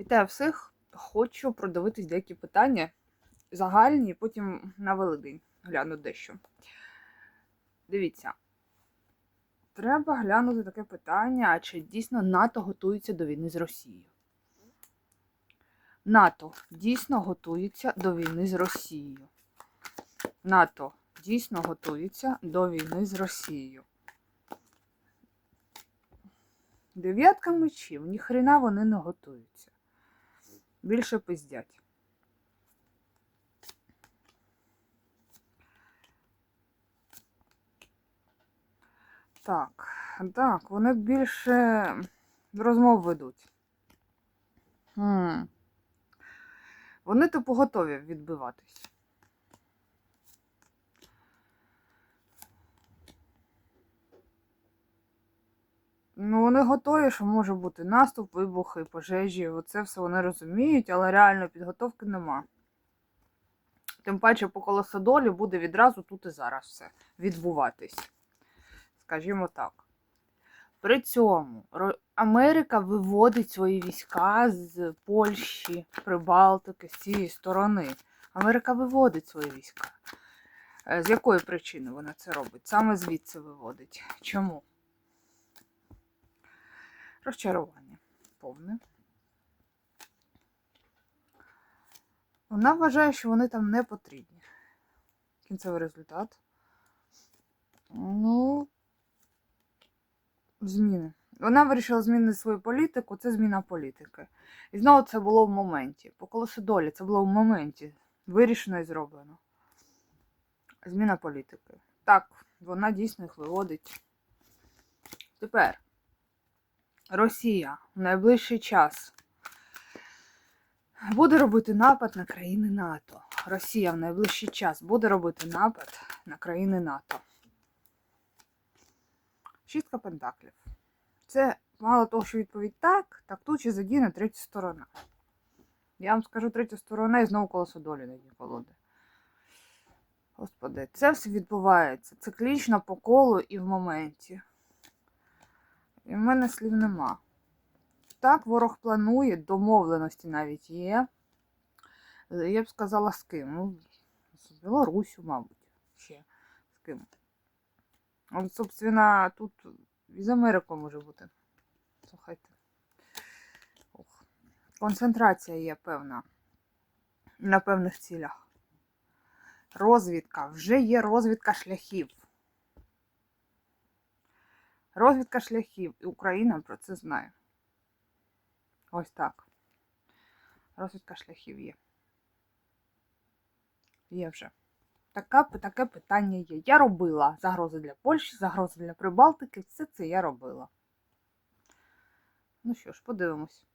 Вітаю всіх. Хочу продивитись деякі питання загальні, потім на Великдень гляну дещо. Дивіться. Треба глянути таке питання, а чи дійсно НАТО готується до війни з Росією? НАТО дійсно готується до війни з Росією. НАТО дійсно готується до війни з Росією. Дев'ятка мечів, ніхрена вони не готуються. Більше пиздять. Так, так, вони більше розмов ведуть. Хм. Вони типу готові відбиватись. Ну, вони готові, що може бути наступ, вибухи, пожежі. Оце все вони розуміють, але реально підготовки нема. Тим паче по колосодолі буде відразу тут і зараз все відбуватись. Скажімо так. При цьому Америка виводить свої війська з Польщі, Прибалтики, з цієї сторони. Америка виводить свої війська. Е, З якої причини вона це робить? Саме звідси виводить. Чому? Розчарування повне. Вона вважає, що вони там не потрібні. Кінцевий результат. Ну, зміни. Вона вирішила змінити свою політику, це зміна політики. І знову це було в моменті. По колесу долі це було в моменті. Вирішено і зроблено. Зміна політики. Так, вона дійсно їх виводить. Тепер. Росія в найближчий час буде робити напад на країни НАТО. Росія в найближчий час буде робити напад на країни НАТО. Шістка пентаклів. Це мало того, що відповідь так, так тут ще задіяна третя сторона. Я вам скажу третя сторона і знову колесо долі на дні колоди. Господи, це все відбувається циклічно по колу і в моменті. І в мене слів нема. Так, ворог планує, домовленості навіть є. Я б сказала, з ким? Ну, з Білорусю, мабуть, ще з ким. От, собственно, тут і з Америкою може бути. Слухайте. Ох. Концентрація є певна на певних цілях. Розвідка. Вже є розвідка шляхів. Розвідка шляхів. І Україна про це знає. Ось так. Розвідка шляхів є. Є вже. Така, таке питання є. Я робила загрози для Польщі, загрози для Прибалтики. Все це я робила. Ну що ж, подивимось.